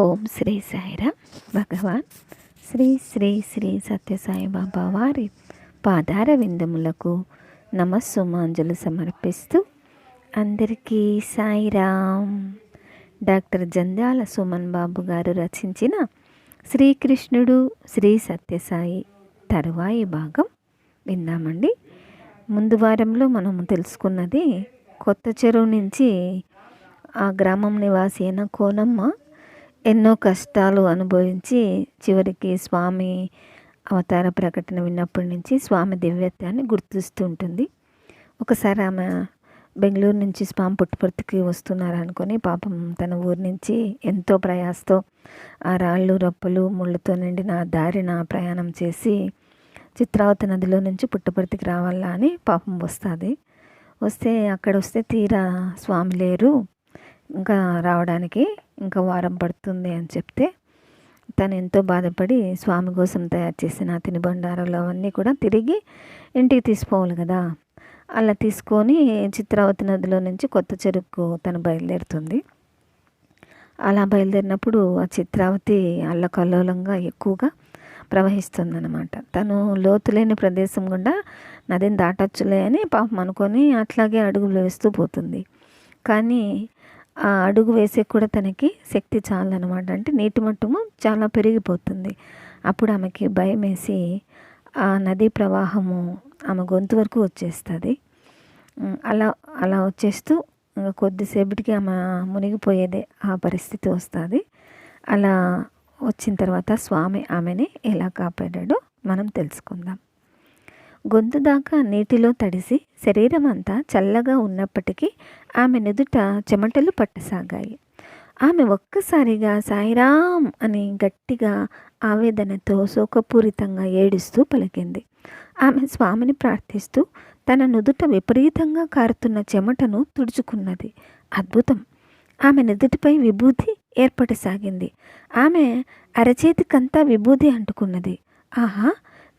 ఓం శ్రీ సాయిరామ్ భగవాన్. శ్రీ శ్రీ శ్రీ సత్యసాయిబాబా వారి పాదార విందములకు నమస్సుమాంజలు సమర్పిస్తూ అందరికీ సాయిరామ్ డాక్టర్ జంధ్యాల సుమన్ బాబు గారు రచించిన శ్రీకృష్ణుడు శ్రీ సత్యసాయి తరువాయి భాగం విందామండి. ముందు వారంలో మనం తెలుసుకున్నది కొత్త చెరువు నుంచి ఆ గ్రామం నివాసి అయిన కోనమ్మ ఎన్నో కష్టాలు అనుభవించి చివరికి స్వామి అవతార ప్రకటన విన్నప్పటి నుంచి స్వామి దివ్యత్వాన్ని గుర్తిస్తూ ఉంటుంది. ఒకసారి ఆమె బెంగళూరు నుంచి స్వామి పుట్టుపర్తికి వస్తున్నారు అనుకొని పాపం తన ఊరు నుంచి ఎంతో ప్రయాసతో ఆ రాళ్ళు రప్పలు ముళ్ళతో నిండిన దారిన ప్రయాణం చేసి చిత్రావతి నదిలో నుంచి పుట్టపర్తికి రావాలా అని పాపం వస్తుంది. వస్తే అక్కడ వస్తే తీరా స్వామి లేరు. ఇంకా రావడానికి ఇంకా వారం పడుతుంది అని చెప్తే తను ఎంతో బాధపడి స్వామి కోసం తయారు చేసిన తినుబండారాలు అవన్నీ కూడా తిరిగి ఇంటికి తీసుకోవాలి కదా. అలా తీసుకొని చిత్రావతి నదిలో నుంచి కొత్త చెరుకు తను బయలుదేరుతుంది. అలా బయలుదేరినప్పుడు ఆ చిత్రావతి అల్లకల్లోలంగా ఎక్కువగా ప్రవహిస్తుందన్నమాట. తను లోతులేని ప్రదేశం గుండా నదిని దాటచ్చులే అని పాపం అనుకొని అట్లాగే అడుగులు వేస్తూ పోతుంది. కానీ ఆ అడుగు వేసే కూడా తనకి శక్తి చాలన్నమాట అంటే నీటి మట్టము చాలా పెరిగిపోతుంది. అప్పుడు ఆమెకి భయం వేసి ఆ నదీ ప్రవాహము ఆమె గొంతు వరకు వచ్చేస్తుంది. అలా అలా వచ్చేస్తూ కొద్దిసేపటికి ఆమె మునిగిపోయేదే ఆ పరిస్థితి వస్తుంది. అలా వచ్చిన తర్వాత స్వామి ఆమెని ఎలా కాపాడాడో మనం తెలుసుకుందాం. గొంతు దాకా నీటిలో తడిసి శరీరం అంతా చల్లగా ఉన్నప్పటికీ ఆమె నుదుట చెమటలు పట్టసాగాయి. ఆమె ఒక్కసారిగా సాయిరామ్ అని గట్టిగా ఆవేదనతో శోకపూరితంగా ఏడుస్తూ పలికింది. ఆమె స్వామిని ప్రార్థిస్తూ తన నుదుట విపరీతంగా కారుతున్న చెమటను తుడుచుకున్నది. అద్భుతం! ఆమె నుదుటిపై విభూతి ఏర్పడసాగింది. ఆమె అరచేతికంతా విభూతి అంటుకున్నది. ఆహా!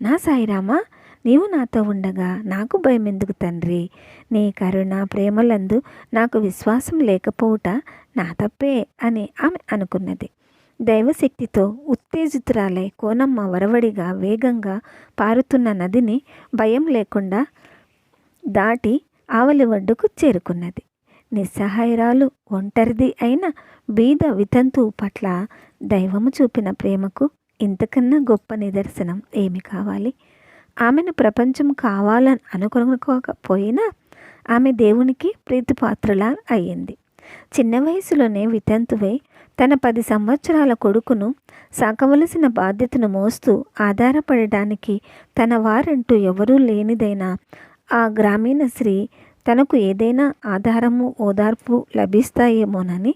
నా సాయిరామా! నీవు నాతో ఉండగా నాకు భయం ఎందుకు తండ్రి? నీ కరుణ ప్రేమలందు నాకు విశ్వాసం లేకపోవుట నా తప్పే అని ఆమె అనుకున్నది. దైవశక్తితో ఉత్తేజితురాలై కోనమ్మ వరవడిగా వేగంగా పారుతున్న నదిని భయం లేకుండా దాటి ఆవలి ఒడ్డుకు చేరుకున్నది. నిస్సహాయరాలు ఒంటరిది అయిన బీద వితంతువు పట్ల దైవము చూపిన ప్రేమకు ఇంతకన్నా గొప్ప నిదర్శనం ఏమి కావాలి? ఆమెను ప్రపంచం కావాలని అనుకోకపోయినా ఆమె దేవునికి ప్రీతిపాత్రలా అయ్యింది. చిన్న వయసులోనే వితంతువై తన పది సంవత్సరాల కొడుకును సాకవలసిన బాధ్యతను మోస్తూ ఆధారపడడానికి తన వారంటూ ఎవరూ లేనిదైనా ఆ గ్రామీణ స్త్రీ తనకు ఏదైనా ఆధారము ఓదార్పు లభిస్తాయేమోనని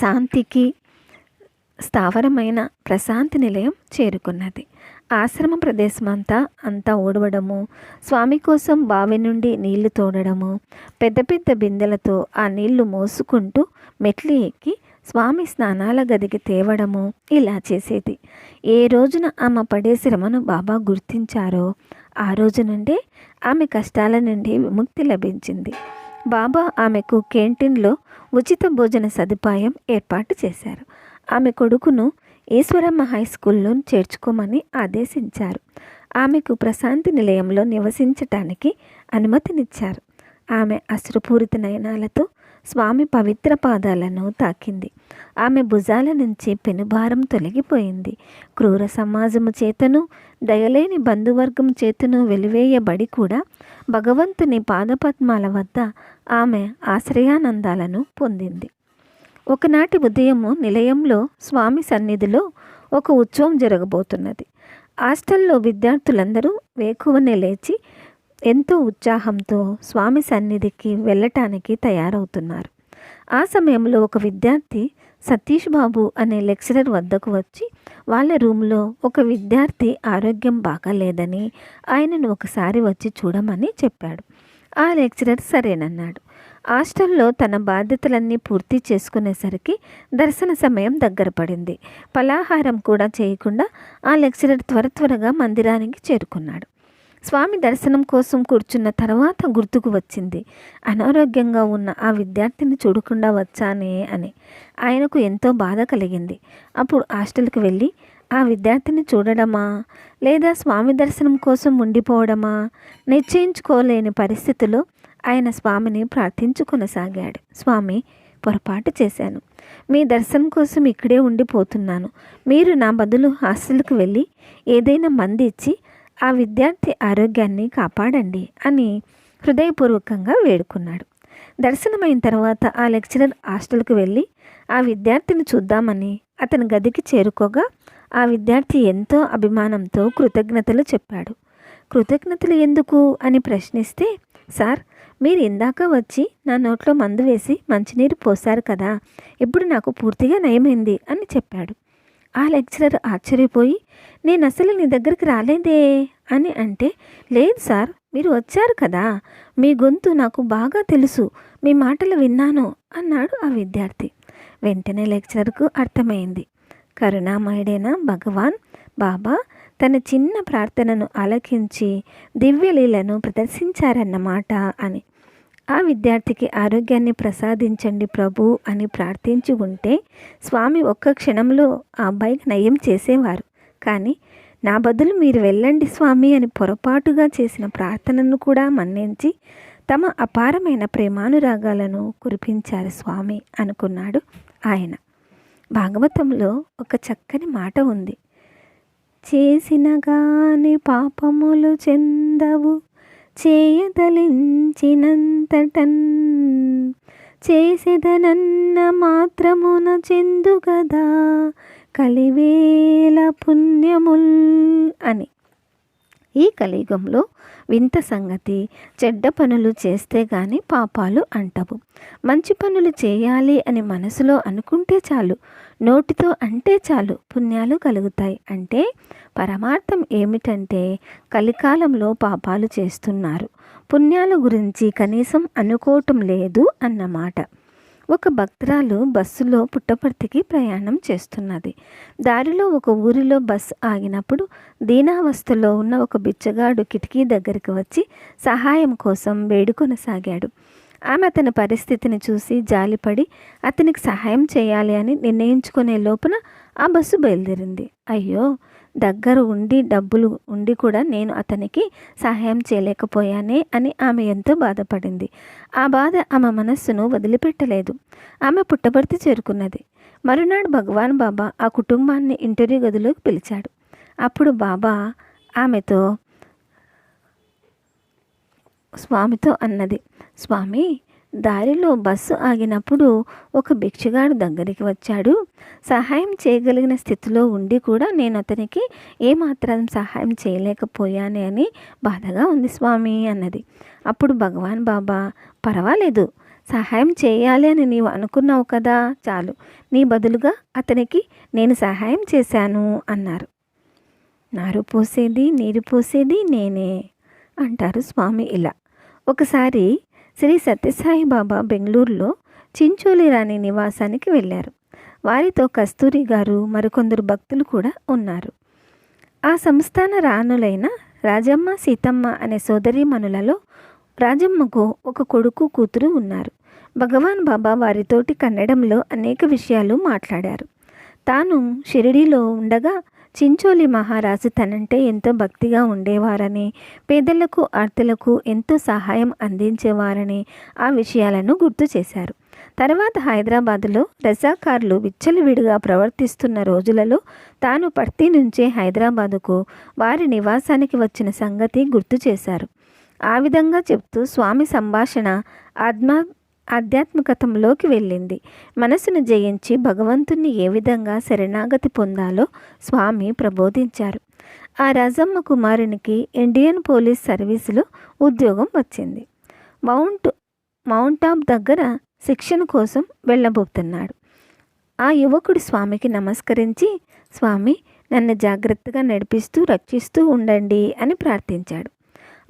శాంతికి స్థావరమైన ప్రశాంతి నిలయం చేరుకున్నది. ఆశ్రమ ప్రదేశమంతా అంతా ఓడవడము స్వామి కోసం బావి నుండి నీళ్ళు తోడడము పెద్ద పెద్ద బిందెలతో ఆ నీళ్ళు మోసుకుంటూ మెట్లు ఎక్కి స్వామి స్నానాల గదికి తేవడము ఇలా చేసేది. ఏ రోజున ఆమె పడే శ్రమను బాబా గుర్తించారో ఆ రోజు నుండే ఆమె కష్టాల నుండి విముక్తి లభించింది. బాబా ఆమెకు క్యాంటీన్లో ఉచిత భోజన సదుపాయం ఏర్పాటు చేశారు. ఆమె కొడుకును ఈశ్వరమ్మ హై స్కూల్లో చేర్చుకోమని ఆదేశించారు. ఆమెకు ప్రశాంతి నిలయంలో నివసించటానికి అనుమతినిచ్చారు. ఆమె అశ్రుపూరిత నయనాలతో స్వామి పవిత్ర పాదాలను తాకింది. ఆమె భుజాల నుంచి పెనుభారం తొలగిపోయింది. క్రూర సమాజము చేతను దయలేని బంధువర్గం చేతను వెలివేయబడి కూడా భగవంతుని పాదపద్మాల వద్ద ఆమె ఆశ్రయానందాలను పొందింది. ఒకనాటి ఉదయము నిలయంలో స్వామి సన్నిధిలో ఒక ఉత్సవం జరగబోతున్నది. హాస్టల్లో విద్యార్థులందరూ వేకువనే లేచి ఎంతో ఉత్సాహంతో స్వామి సన్నిధికి వెళ్ళటానికి తయారవుతున్నారు. ఆ సమయంలో ఒక విద్యార్థి సతీష్ బాబు అనే లెక్చరర్ వద్దకు వచ్చి వాళ్ళ రూమ్లో ఒక విద్యార్థి ఆరోగ్యం బాగాలేదని ఆయనను ఒకసారి వచ్చి చూడమని చెప్పాడు. ఆ లెక్చరర్ సరేనన్నాడు. హాస్టల్లో తన బాధ్యతలన్నీ పూర్తి చేసుకునేసరికి దర్శన సమయం దగ్గర పడింది. పలాహారం కూడా చేయకుండా ఆ లెక్చరర్ త్వర త్వరగా మందిరానికి చేరుకున్నాడు. స్వామి దర్శనం కోసం కూర్చున్న తర్వాత గుర్తుకు వచ్చింది. అనారోగ్యంగా ఉన్న ఆ విద్యార్థిని చూడకుండా వచ్చానే అని. ఆయనకు ఎంతో బాధ కలిగింది. అప్పుడు హాస్టల్కి వెళ్ళి ఆ విద్యార్థిని చూడడమా? లేదా స్వామి దర్శనం కోసం ఉండిపోవడమా? నిశ్చయించుకోలేని పరిస్థితిలో ఆయన స్వామిని ప్రార్థించుకొనసాగాడు. స్వామి పొరపాటు చేశాను. మీ దర్శనం కోసం ఇక్కడే ఉండిపోతున్నాను. మీరు నా బదులు హాస్టల్కి వెళ్ళి ఏదైనా మంది ఇచ్చి ఆ విద్యార్థి ఆరోగ్యాన్ని కాపాడండి అని హృదయపూర్వకంగా వేడుకున్నాడు. దర్శనమైన తర్వాత ఆ లెక్చరర్ హాస్టల్కి వెళ్ళి ఆ విద్యార్థిని చూద్దామని అతని గదికి చేరుకోగా ఆ విద్యార్థి ఎంతో అభిమానంతో కృతజ్ఞతలు చెప్పాడు. కృతజ్ఞతలు ఎందుకు? అని ప్రశ్నిస్తే సార్ మీరు ఇందాక వచ్చి నా నోట్లో మందు వేసి మంచినీరు పోశారు కదా ఇప్పుడు నాకు పూర్తిగా నయమైంది అని చెప్పాడు. ఆ లెక్చరర్ ఆశ్చర్యపోయి నేను అసలు నీ దగ్గరికి రాలేదే అని అంటే లేదు సార్ మీరు వచ్చారు కదా మీ గొంతు నాకు బాగా తెలుసు మీ మాటలు విన్నాను అన్నాడు ఆ విద్యార్థి. వెంటనే లెక్చరర్కు అర్థమైంది. కరుణామయుడైన భగవాన్ బాబా తన చిన్న ప్రార్థనను ఆలకించి దివ్యలీలను ప్రదర్శించారన్నమాట అని. ఆ విద్యార్థికి ఆరోగ్యాన్ని ప్రసాదించండి ప్రభు అని ప్రార్థించి ఉంటే స్వామి ఒక్క క్షణంలో ఆ అబ్బాయికి నయం చేసేవారు. కానీ నా బదులు మీరు వెళ్ళండి స్వామి అని పొరపాటుగా చేసిన ప్రార్థనను కూడా మన్నించి తమ అపారమైన ప్రేమానురాగాలను కురిపించారు స్వామి అనుకున్నాడు ఆయన. భాగవతంలో ఒక చక్కని మాట ఉంది. చేసిన గాని పాపములు చెందవు. చేయదలించినంతటన్ చేసేదనన్న మాత్రమున చెందు కదా కలివేల పుణ్యముల్ అని. ఈ కలియుగంలో వింత సంగతి చెడ్డ పనులు చేస్తే గాని పాపాలు అంటవు. మంచి పనులు చేయాలి అని మనసులో అనుకుంటే చాలు. నోటితో అంటే చాలు పుణ్యాలు కలుగుతాయి. అంటే పరమార్థం ఏమిటంటే కలికాలంలో పాపాలు చేస్తున్నారు. పుణ్యాల గురించి కనీసం అనుకోవటం లేదు అన్నమాట. ఒక భక్తురాలు బస్సులో పుట్టపర్తికి ప్రయాణం చేస్తున్నది. దారిలో ఒక ఊరిలో బస్సు ఆగినప్పుడు దీనావస్థలో ఉన్న ఒక బిచ్చగాడు కిటికీ దగ్గరికి వచ్చి సహాయం కోసం వేడుకొనసాగాడు. ఆమె అతని పరిస్థితిని చూసి జాలిపడి అతనికి సహాయం చేయాలి అని నిర్ణయించుకునే లోపున ఆ బస్సు బయలుదేరింది. అయ్యో దగ్గర ఉండి డబ్బులు ఉండి కూడా నేను అతనికి సహాయం చేయలేకపోయానే అని ఆమె ఎంతో బాధపడింది. ఆ బాధ ఆమె మనస్సును వదిలిపెట్టలేదు. ఆమె పుట్టబర్తి చేరుకున్నది. మరునాడు భగవాన్ బాబా ఆ కుటుంబాన్ని ఇంటర్వ్యూ గదిలోకి పిలిచాడు. అప్పుడు బాబా ఆమెతో స్వామితో అన్నది. స్వామి దారిలో బస్సు ఆగినప్పుడు ఒక భిక్షగాడు దగ్గరికి వచ్చాడు. సహాయం చేయగలిగిన స్థితిలో ఉండి కూడా నేను అతనికి ఏమాత్రం సహాయం చేయలేకపోయానే అని బాధగా ఉంది స్వామి అన్నది. అప్పుడు భగవాన్ బాబా పర్వాలేదు. సహాయం చేయాలి అని నీవు అనుకున్నావు కదా చాలు. నీ బదులుగా అతనికి నేను సహాయం చేశాను అన్నారు. నారు పోసేది నీరు పోసేది నేనే అంటారు స్వామి ఇలా. ఒకసారి శ్రీ సత్యసాయి బాబా బెంగళూరులో చించోలి రాణి నివాసానికి వెళ్ళారు. వారితో కస్తూరి గారు మరికొందరు భక్తులు కూడా ఉన్నారు. ఆ సంస్థాన రాణులైన రాజమ్మ సీతమ్మ అనే సోదరీమణులలో రాజమ్మకు ఒక కొడుకు కూతురు ఉన్నారు. భగవాన్ బాబా వారితోటి కన్నడంలో అనేక విషయాలు మాట్లాడారు. తాను షిరిడీలో ఉండగా చించోలి మహారాజు తనంటే ఎంతో భక్తిగా ఉండేవారని పేదలకు ఆర్తులకు ఎంతో సహాయం అందించేవారని ఆ విషయాలను గుర్తు చేశారు. తర్వాత హైదరాబాదులో రజాకార్లు విచ్చలవిడిగా ప్రవర్తిస్తున్న రోజులలో తాను పర్తి నుంచే హైదరాబాదుకు వారి నివాసానికి వచ్చిన సంగతి గుర్తు చేశారు. ఆ విధంగా చెప్తూ స్వామి సంభాషణ ఆత్మ ఆధ్యాత్మికతంలోకి వెళ్ళింది. మనసును జయించి భగవంతుణ్ణి ఏ విధంగా శరణాగతి పొందాలో స్వామి ప్రబోధించారు. ఆ రాజమ్మ కుమారునికి ఇండియన్ పోలీస్ సర్వీసులో ఉద్యోగం వచ్చింది. మౌంట్ మౌంట్ టాప్ దగ్గర శిక్షణ కోసం వెళ్ళబోతున్నాడు. ఆ యువకుడు స్వామికి నమస్కరించి స్వామి నన్ను జాగ్రత్తగా నడిపిస్తూ రక్షిస్తూ ఉండండి అని ప్రార్థించాడు.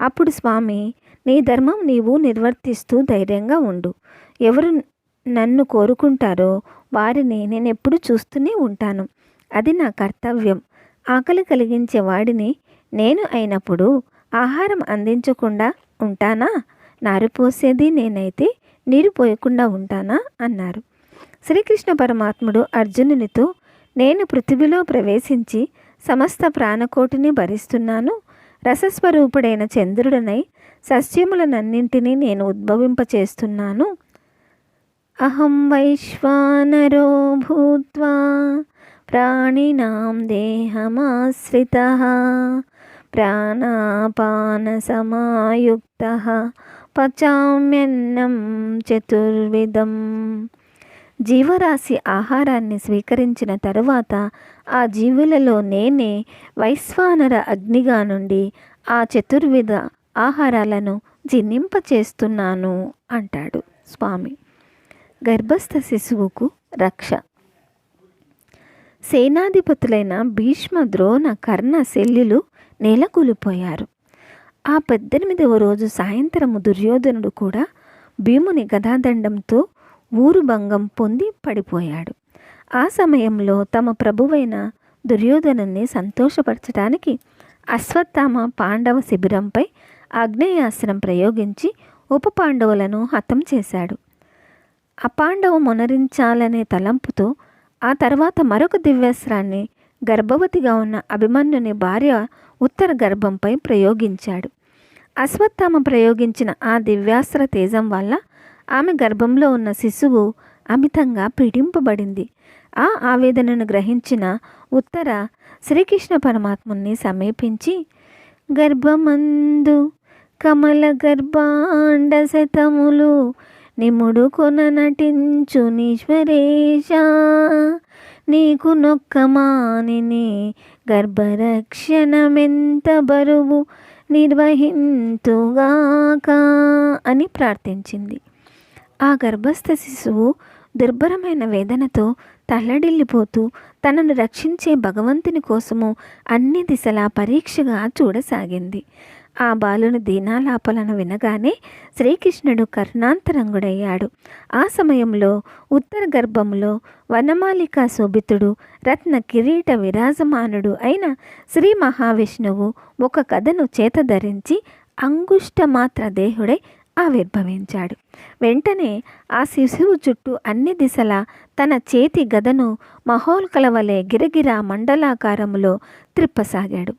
అప్పుడు స్వామి నీ ధర్మం నీవు నిర్వర్తిస్తూ ధైర్యంగా ఉండు. ఎవరు నన్ను కోరుకుంటారో వారిని నేను ఎప్పుడు చూస్తూనే ఉంటాను. అది నా కర్తవ్యం. ఆకలి కలిగించే వాడిని నేను అయినప్పుడు ఆహారం అందించకుండా ఉంటానా? నారు పోసేది నేనైతే నీరు పోయకుండా ఉంటానా? అన్నారు. శ్రీకృష్ణ పరమాత్ముడు అర్జునునితో నేను పృథివిలో ప్రవేశించి సమస్త ప్రాణకోటిని భరిస్తున్నాను. రసస్వరూపుడైన చంద్రుడనై సస్యములనన్నింటినీ నేను ఉద్భవింపచేస్తున్నాను. అహం వైశ్వానరో భూత్వా ప్రాణినాం దేహమాశ్రిత ప్రాణాపానసమాయుక్త పచామ్యన్నం చతుర్విధం. జీవరాశి ఆహారాన్ని స్వీకరించిన తరువాత ఆ జీవులలో నేనే వైశ్వానర అగ్నిగా నుండి ఆ చతుర్విధ ఆహారాలను జీర్ణింపచేస్తున్నాను అంటాడు స్వామి. గర్భస్థ శిశువుకు రక్ష. సేనాధిపతులైన భీష్మ ద్రోణ కర్ణ శల్యులు నేలకూలిపోయారు. ఆ పద్దెనిమిదవ రోజు సాయంత్రము దుర్యోధనుడు కూడా భీముని గదాదండంతో ఊరు భంగం పొంది పడిపోయాడు. ఆ సమయంలో తమ ప్రభువైన దుర్యోధనుని సంతోషపరచడానికి అశ్వత్థామ పాండవ శిబిరంపై ఆగ్నేయాస్త్రం ప్రయోగించి ఉప పాండవులను హతం చేశాడు. అపాండవ మొనరించాలనే తలంపుతో ఆ తర్వాత మరొక దివ్యాస్త్రాన్ని గర్భవతిగా ఉన్న అభిమన్యుని భార్య ఉత్తర గర్భంపై ప్రయోగించాడు. అశ్వత్థామ ప్రయోగించిన ఆ దివ్యాస్త్ర తేజం వల్ల ఆమె గర్భంలో ఉన్న శిశువు అమితంగా పీడింపబడింది. ఆ ఆవేదనను గ్రహించిన ఉత్తర శ్రీకృష్ణ పరమాత్ముని సమీపించి గర్భమందు కమల గర్భాండ శతములు నిముడు కొన నటించు నీశ్వరేశ నీకు నొక్కమానిని గర్భరక్షణమెంత బరువు నిర్వహింతుగాక అని ప్రార్థించింది. ఆ గర్భస్థ శిశువు దుర్భరమైన వేదనతో తల్లడిల్లిపోతూ తనను రక్షించే భగవంతుని కోసము అన్ని దిశలా పరీక్షగా చూడసాగింది. ఆ బాలుని దీనాలాపలను వినగానే శ్రీకృష్ణుడు కర్ణాంతరంగుడయ్యాడు. ఆ సమయంలో ఉత్తర గర్భంలో వనమాలిక శోభితుడు రత్న కిరీట విరాజమానుడు అయిన శ్రీ మహావిష్ణువు ఒక కథను చేత ధరించి అంగుష్టమాత్ర దేహుడై ఆవిర్భవించాడు. వెంటనే ఆ శిశువు చుట్టూ అన్ని దిశలా తన చేతి గదను మహోల్కల వలె గిరగిరా మండలాకారములో త్రిప్పసాగాడు.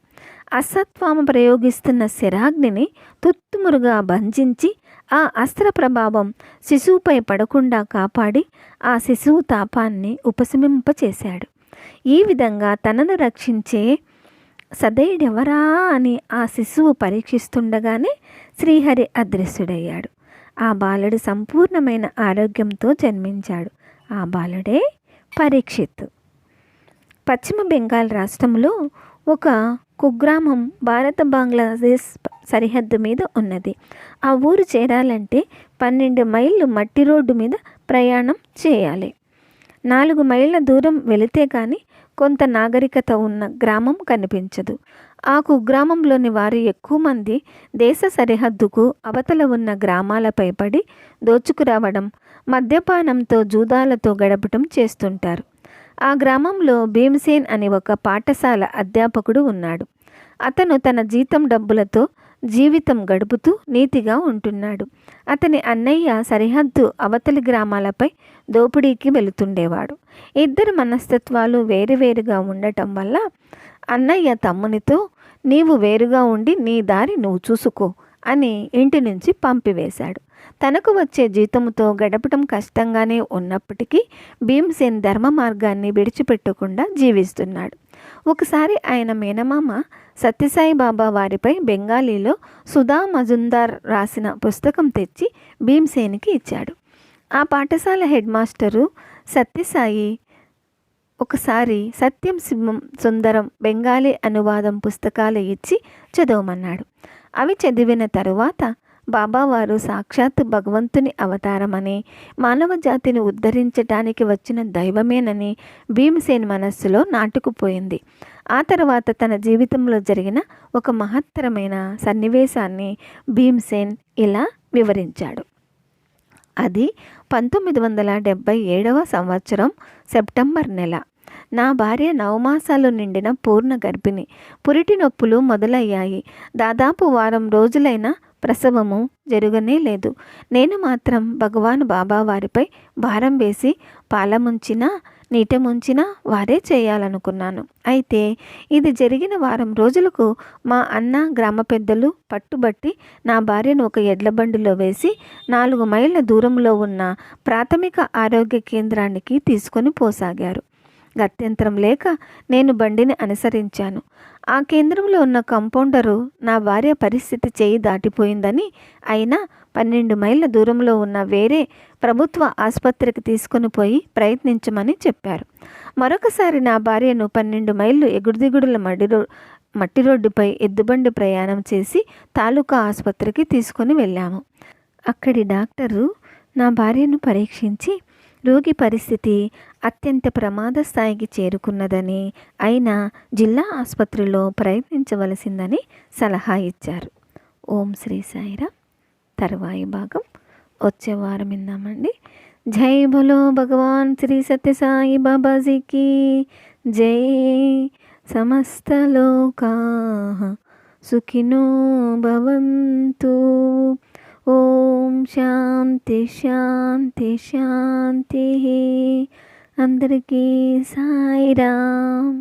అసత్వామ ప్రయోగిస్తున్న శరాగ్నిని తుత్తుమురుగా భంజించి ఆ అస్త్ర ప్రభావం శిశువుపై పడకుండా కాపాడి ఆ శిశువు తాపాన్ని ఉపశమింపచేశాడు. ఈ విధంగా తనను రక్షించే సదైడెవరా అని ఆ శిశువు పరీక్షిస్తుండగానే శ్రీహరి అదృశ్యుడయ్యాడు. ఆ బాలుడు సంపూర్ణమైన ఆరోగ్యంతో జన్మించాడు. ఆ బాలుడే పరీక్షిత్ పశ్చిమ బెంగాల్ రాష్ట్రంలో ఒక కుగ్రామం భారత బంగ్లాదేశ్ సరిహద్దు మీద ఉన్నది. ఆ ఊరు చేరాలంటే పన్నెండు మైళ్ళు మట్టి రోడ్డు మీద ప్రయాణం చేయాలి. నాలుగు మైళ్ళ దూరం వెళితే కానీ కొంత నాగరికత ఉన్న గ్రామం కనిపించదు. ఆ కుగ్రామంలోని వారు ఎక్కువ మంది దేశ సరిహద్దుకు అవతల ఉన్న గ్రామాలపై పడి దోచుకురావడం మద్యపానంతో జూదాలతో గడపటం చేస్తుంటారు. ఆ గ్రామంలో భీమసేన్ అనే ఒక పాఠశాల అధ్యాపకుడు ఉన్నాడు. అతను తన జీతం డబ్బులతో జీవితం గడుపుతూ నీతిగా ఉంటున్నాడు. అతని అన్నయ్య సరిహద్దు అవతలి గ్రామాలపై దోపిడీకి వెళుతుండేవాడు. ఇద్దరు మనస్తత్వాలు వేరువేరుగా ఉండటం వల్ల అన్నయ్య తమ్మునితో నీవు వేరుగా ఉండి నీ దారి నువ్వు చూసుకో అని ఇంటి నుంచి పంపివేశాడు. తనకు వచ్చే జీతముతో గడపటం కష్టంగానే ఉన్నప్పటికీ భీమసేన్ ధర్మ మార్గాన్ని విడిచిపెట్టకుండా జీవిస్తున్నాడు. ఒకసారి ఆయన మేనమామ సత్యసాయి బాబా వారిపై బెంగాలీలో సుధా మజుందార్ రాసిన పుస్తకం తెచ్చి భీమసేన్కి ఇచ్చాడు. ఆ పాఠశాల హెడ్ మాస్టరు సత్యసాయి ఒకసారి సత్యం సింహం సుందరం బెంగాలీ అనువాదం పుస్తకాలు ఇచ్చి చదవమన్నాడు. అవి చదివిన తరువాత బాబావారు సాక్షాత్ భగవంతుని అవతారమని మానవ జాతిని ఉద్ధరించటానికి వచ్చిన దైవమేనని భీమసేన్ మనస్సులో నాటుకుపోయింది. ఆ తర్వాత తన జీవితంలో జరిగిన ఒక మహత్తరమైన సన్నివేశాన్ని భీమ్సేన్ ఇలా వివరించాడు. అది పంతొమ్మిది వందల డెబ్భై ఏడవ సంవత్సరం సెప్టెంబర్ నెల. నా భార్య నవమాసాలు నిండిన పూర్ణ గర్భిణి. పురిటి నొప్పులు మొదలయ్యాయి. దాదాపు వారం రోజులైన ప్రసవము జరగనే లేదు. నేను మాత్రం భగవాన్ బాబా వారిపై భారం వేసి పాలముంచినా నీట ముంచినా వారే చేయాలనుకున్నాను. అయితే ఇది జరిగిన వారం రోజులకు మా అన్న గ్రామ పెద్దలు పట్టుబట్టి నా భార్యను ఒక ఎడ్ల బండిలో వేసి నాలుగు మైళ్ళ దూరంలో ఉన్న ప్రాథమిక ఆరోగ్య కేంద్రానికి తీసుకొని పోసాగారు. గత్యంతరం లేక నేను బండిని అనుసరించాను. ఆ కేంద్రంలో ఉన్న కంపౌండరు నా భార్య పరిస్థితి చేయి దాటిపోయిందని అయినా పన్నెండు మైళ్ళ దూరంలో ఉన్న వేరే ప్రభుత్వ ఆసుపత్రికి తీసుకుని పోయి ప్రయత్నించమని చెప్పారు. మరొకసారి నా భార్యను పన్నెండు మైళ్ళు ఎగుడుదిగుడుల మడిలో మట్టి రోడ్డుపై ఎద్దుబండి ప్రయాణం చేసి తాలూకా ఆసుపత్రికి తీసుకుని వెళ్ళాము. అక్కడి డాక్టరు నా భార్యను పరీక్షించి రోగి పరిస్థితి అత్యంత ప్రమాద స్థాయికి చేరుకున్నదని అయినా జిల్లా ఆసుపత్రిలో ప్రయత్నించవలసిందని సలహా ఇచ్చారు. ఓం శ్రీ సాయిరా. తర్వాయి భాగం. వచ్చే వారం విందామండి. జై బలో భగవాన్ శ్రీ సత్యసాయి బాబాజీకి. జై సమస్తలోకా సుఖినో భవంతు. ఓం శాంతి శాంతి శాంతి అందరికీ సాయిరామ్